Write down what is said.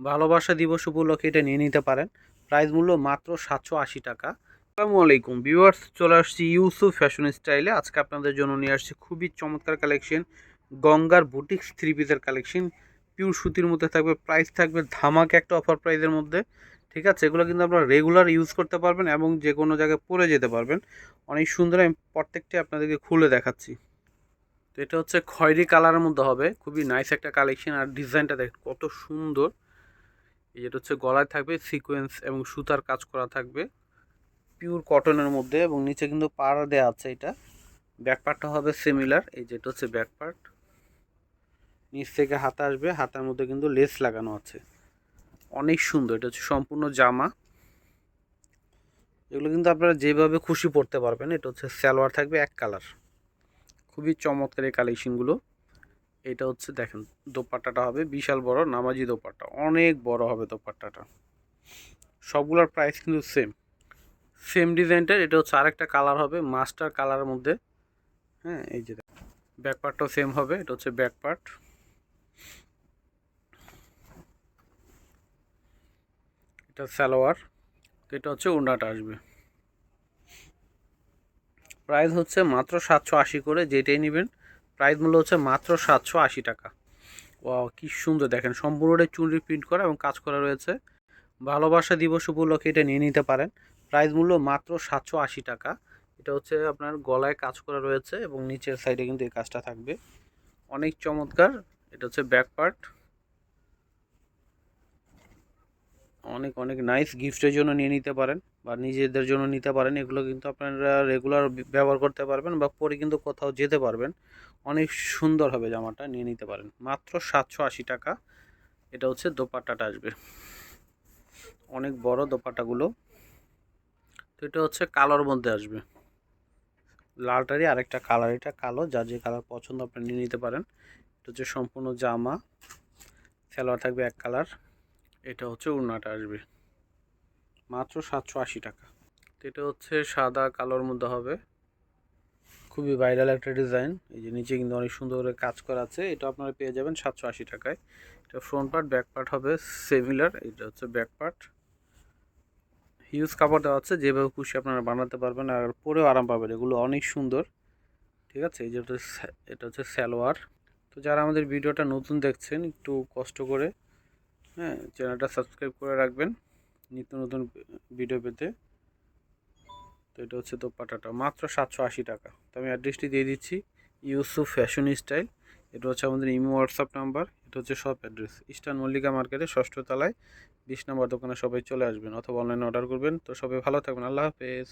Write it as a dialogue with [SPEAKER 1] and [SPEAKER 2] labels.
[SPEAKER 1] ভালোবাসা দিবস উপলক্ষে এটা নিয়ে নিতে পারেন। প্রাইস মূল্য মাত্র সাতশো আশি টাকা। আসসালামু আলাইকুম ভিউয়ার্স চলে আসছি ইউসুফ ফ্যাশন স্টাইলে আজকে আপনাদের জন্য নিয়ে আসছি খুবই চমৎকার কালেকশন গঙ্গার বুটিক্স থ্রি পিসের কালেকশন পিওর সুতির মধ্যে থাকবে প্রাইস থাকবে ধামাকে একটা অফার প্রাইসের মধ্যে। ঠিক আছে, এগুলো কিন্তু আপনারা রেগুলার ইউজ করতে পারবেন এবং যে কোনো জায়গায় পরে যেতে পারবেন। অনেক সুন্দর আমি প্রত্যেকটি আপনাদেরকে খুলে দেখাচ্ছি। তো এটা হচ্ছে খয়েরি কালারের মধ্যে হবে। খুবই নাইস একটা কালেকশন আর ডিজাইনটা দেখ কত সুন্দর। যেটা হচ্ছে গলায় থাকবে সিকোয়েন্স এবং সুতার কাজ করা থাকবে। পিওর কটনের মধ্যে এবং নিচে কিন্তু পাড়া দেওয়া আছে এটা। ব্যাক পার্টটা হবে সিমিলার এই যেটা হচ্ছে ব্যাক পার্ট নিচ থেকে হাতা আসবে, হাতার মধ্যে কিন্তু লেস লাগানো আছে। অনেক সুন্দর, এটা হচ্ছে সম্পূর্ণ জামা। এগুলো কিন্তু আপনারা যেভাবে খুশি পড়তে পারবেন, এটা হচ্ছে সালোয়ার থাকবে এক কালার খুবই চমৎকার এই কালেকশনগুলো এটা হচ্ছে দেখেন, দোপাট্টাটা হবে বিশাল বড়, নামাজি দোপাট্টা। অনেক বড় হবে দোপাট্টাটা। সবগুলোর প্রাইস কিন্তু সেম সেম ডিজাইনটার, এটা হচ্ছে আরেকটা কালার হবে মাস্টার কালারের মধ্যে। হ্যাঁ এই যে ব্যাক পার্টটাও সেম হবে, এটা হচ্ছে ব্যাক পার্ট এটা সালোয়ার, তো এটা হচ্ছে উন্ডাটা আসবে। প্রাইস হচ্ছে মাত্র সাতশো আশি করে, যেটাই নেবেন। প্রাইস মূল্য হচ্ছে মাত্র সাতশো আশি টাকা। ও কি সুন্দর। দেখেন সম্পূর্ণটাই চুনরি প্রিন্ট করা এবং কাজ করা রয়েছে। ভালোবাসা দিবস উপলক্ষে এটা নিয়ে নিতে পারেন। প্রাইস মূল্য মাত্র সাতশো আশি টাকা। এটা হচ্ছে আপনার গলায় কাজ করা রয়েছে এবং নিচের সাইডে কিন্তু এই কাজটা থাকবে। অনেক চমৎকার। এটা হচ্ছে ব্যাক পার্ট। অনেক অনেক নাইস গিফটের জন্য নিয়ে নিতে পারেন। বা নিজেদের জন্য নিতে পারেন, এগুলো কিন্তু আপনারা রেগুলার ব্যবহার করতে পারবেন বা পরে কিন্তু কোথাও যেতে পারবেন। অনেক সুন্দর হবে জামাটা, নিয়ে নিতে পারেন। মাত্র সাতশো আশি টাকা। এটা হচ্ছে দোপাট্টাটা আসবে। অনেক বড় দোপাট্টাগুলো। তো এটা হচ্ছে কালোর মধ্যে আসবে। লালটারই আরেকটা কালার, এটা কালো। যার যে কালার পছন্দ আপনি নিয়ে নিতে পারেন। এটা হচ্ছে সম্পূর্ণ জামা। সালোয়ার থাকবে এক কালার। এটা হচ্ছে উড়নাটা আসবে। মাত্র সাতশো আশি টাকা। তো এটা হচ্ছে সাদা, কালোর মধ্যে হবে। খুবই ভাইরাল একটা ডিজাইন এই যে নিচে কিন্তু অনেক সুন্দর করে কাজ করা আছে। এটা আপনারা পেয়ে যাবেন সাতশো আশি টাকায়। এটা ফ্রন্ট পার্ট ব্যাক পার্ট হবে সেমিলার এটা হচ্ছে ব্যাক পার্ট হিউজ কাপড় দেওয়া আছে। যেভাবে খুশি আপনারা বানাতে পারবেন আর পরেও আরাম পাবেন। এগুলো অনেক সুন্দর। ঠিক আছে? এই যে এটা হচ্ছে স্যালোয়ার তো যারা আমাদের ভিডিওটা নতুন দেখছেন, একটু কষ্ট করে হ্যাঁ চ্যানেলটা সাবস্ক্রাইব করে রাখবেন। নিত্য নতুন ভিডিও পেতে। তো এটা হচ্ছে দোপাটাটা মাত্র সাতশো আশি টাকা। তো আমি অ্যাড্রেসটি দিয়ে দিচ্ছি। ইউসুফ ফ্যাশন স্টাইল এটা হচ্ছে আমাদের ইমো হোয়াটসঅ্যাপ নাম্বার। এটা হচ্ছে শপ অ্যাড্রেস ইস্টার্ন মল্লিকা মার্কেটে ষষ্ঠ তলায় বিশ নম্বর দোকানে সবাই চলে আসবেন অথবা অনলাইনে অর্ডার করবেন। তো সবাই ভালো থাকবেন। আল্লাহ হাফেজ।